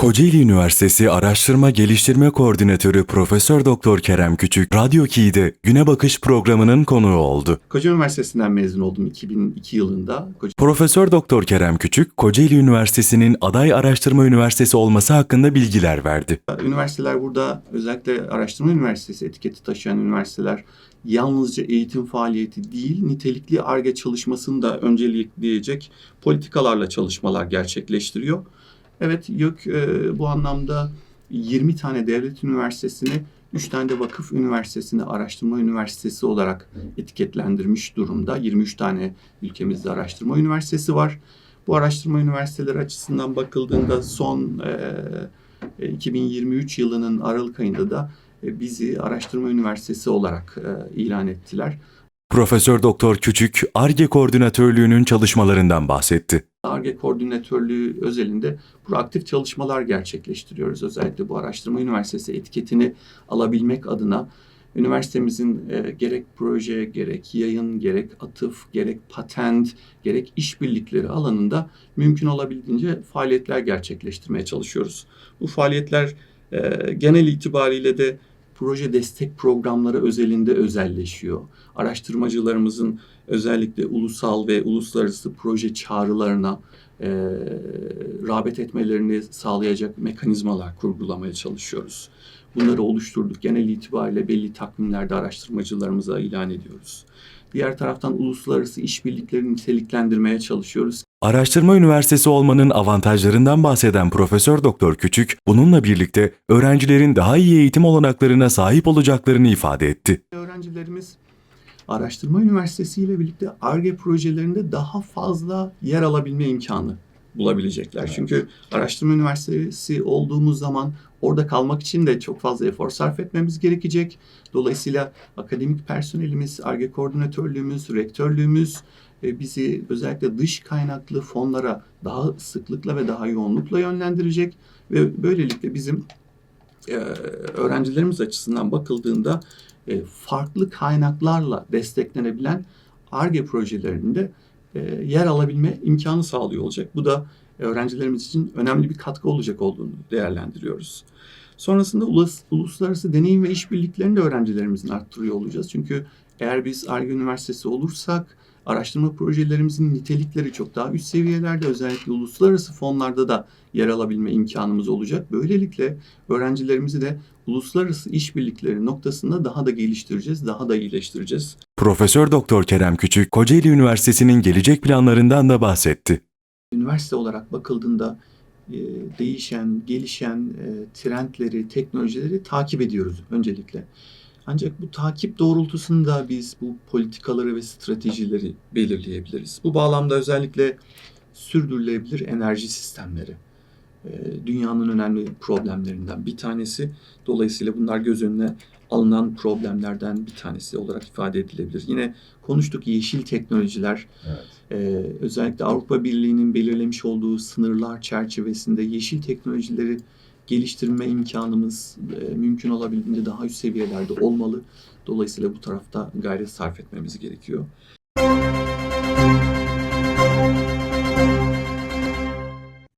Kocaeli Üniversitesi Araştırma Geliştirme Koordinatörü Profesör Doktor Kerem Küçük, Radyo Key'de Güne Bakış programının konuğu oldu. Kocaeli Üniversitesi'nden mezun oldum 2002 yılında. Koca- Profesör Doktor Kerem Küçük, Kocaeli Üniversitesi'nin aday araştırma üniversitesi olması hakkında bilgiler verdi. Üniversiteler burada özellikle araştırma üniversitesi etiketi taşıyan üniversiteler yalnızca eğitim faaliyeti değil, nitelikli ARGE çalışmasını da öncelikleyecek politikalarla çalışmalar gerçekleştiriyor. Evet, YÖK e, bu anlamda 20 tane devlet üniversitesini, 3 tane de vakıf üniversitesini araştırma üniversitesi olarak etiketlendirmiş durumda. 23 tane ülkemizde araştırma üniversitesi var. Bu araştırma üniversiteleri açısından bakıldığında son e, 2023 yılının Aralık ayında da e, bizi araştırma üniversitesi olarak e, ilan ettiler. Profesör Doktor Küçük, ARGE koordinatörlüğünün çalışmalarından bahsetti. ARGE koordinatörlüğü özelinde proaktif çalışmalar gerçekleştiriyoruz. Özellikle bu araştırma üniversitesi etiketini alabilmek adına üniversitemizin e, gerek proje, gerek yayın, gerek atıf, gerek patent, gerek işbirlikleri alanında mümkün olabildiğince faaliyetler gerçekleştirmeye çalışıyoruz. Bu faaliyetler e, genel itibariyle de proje destek programları özelinde özelleşiyor. Araştırmacılarımızın özellikle ulusal ve uluslararası proje çağrılarına e, rağbet etmelerini sağlayacak mekanizmalar kurgulamaya çalışıyoruz. Bunları oluşturduk. Genel itibariyle belli takvimlerde araştırmacılarımıza ilan ediyoruz. Diğer taraftan uluslararası işbirliklerini niteliklendirmeye çalışıyoruz. Araştırma üniversitesi olmanın avantajlarından bahseden Profesör Doktor Küçük, bununla birlikte öğrencilerin daha iyi eğitim olanaklarına sahip olacaklarını ifade etti. Öğrencilerimiz araştırma üniversitesi ile birlikte ARGE projelerinde daha fazla yer alabilme imkanı bulabilecekler. Çünkü araştırma üniversitesi olduğumuz zaman orada kalmak için de çok fazla efor sarf etmemiz gerekecek. Dolayısıyla akademik personelimiz, ARGE koordinatörlüğümüz, rektörlüğümüz e, bizi özellikle dış kaynaklı fonlara daha sıklıkla ve daha yoğunlukla yönlendirecek ve böylelikle bizim e, öğrencilerimiz açısından bakıldığında e, farklı kaynaklarla desteklenebilen ARGE projelerinde yer alabilme imkanı sağlıyor olacak. Bu da öğrencilerimiz için önemli bir katkı olacak olduğunu değerlendiriyoruz. Sonrasında ulus, uluslararası deneyim ve işbirliklerini de öğrencilerimizin arttırıyor olacağız. Çünkü eğer biz ARGE Üniversitesi olursak araştırma projelerimizin nitelikleri çok daha üst seviyelerde özellikle uluslararası fonlarda da yer alabilme imkanımız olacak. Böylelikle öğrencilerimizi de uluslararası işbirlikleri noktasında daha da geliştireceğiz, daha da iyileştireceğiz. Profesör Doktor Kerem Küçük, Kocaeli Üniversitesi'nin gelecek planlarından da bahsetti. Üniversite olarak bakıldığında e, değişen, gelişen e, trendleri, teknolojileri takip ediyoruz öncelikle. Ancak bu takip doğrultusunda biz bu politikaları ve stratejileri belirleyebiliriz. Bu bağlamda özellikle sürdürülebilir enerji sistemleri e, dünyanın önemli problemlerinden bir tanesi. Dolayısıyla bunlar göz önüne alınan problemlerden bir tanesi olarak ifade edilebilir. Yine konuştuk yeşil teknolojiler. Evet. Ee, özellikle Avrupa Birliği'nin belirlemiş olduğu sınırlar çerçevesinde yeşil teknolojileri geliştirme imkanımız e, mümkün olabildiğince daha üst seviyelerde olmalı. Dolayısıyla bu tarafta gayret sarf etmemiz gerekiyor.